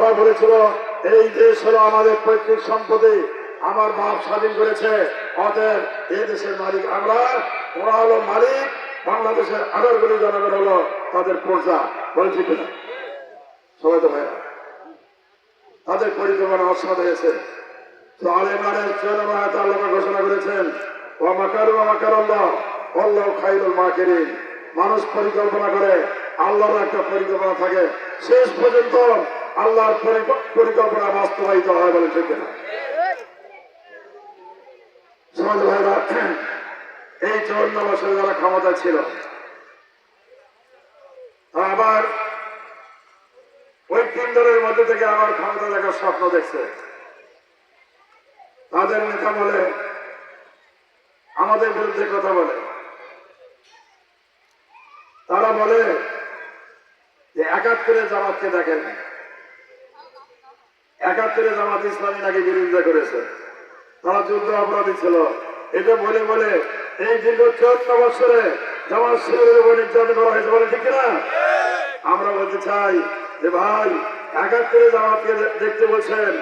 তারা বলেছিল, এই দেশ হলো আমাদের পৈতৃক সম্পত্তি। আমার বাপ স্বাধীন করেছে। অতএব এই দেশের মালিক আমরা। ওরা হলো মালিক। বাংলাদেশের আঠারো কোটি জনগণ হলো তাদের প্রজা। বলছি কিনা? সবাই তো তাদের পরিকল্পনা অসাধ হয়েছে। ঘোষণা করেছেন ও মানুষ পরিকল্পনা করে, আল্লাহর একটা পরিকল্পনা থাকে। শেষ পর্যন্ত আল্লাহর পরিকল্পনা বাস্তবায়িত হয় বলে ঠিক না। এই চৌন্ন বছরে যারা ক্ষমতা ছিল, আবার ওই তিন দলের মধ্যে থেকে আবার ক্ষমতা দেখার স্বপ্ন দেখছে। তাদের নেতা বলে, আমাদের বিরুদ্ধে কথা বলে। তারা বলে যে একাত্তরে জামাতকে দেখেন। একাত্তরে জামাত ইসলামী নাকি বিরোধিতা করেছে? তারা যুদ্ধ অপরাধী ছিল। এটা বলে বলে, এই দীর্ঘ চৌদ্দ বছরে জামাত শিবিরের উপর নির্যাতন করা হয়েছে বলে ঠিক না আমরা বলতে চাই যে ভাই, একাত্তরে জামাতকে দেখতে বলছেন।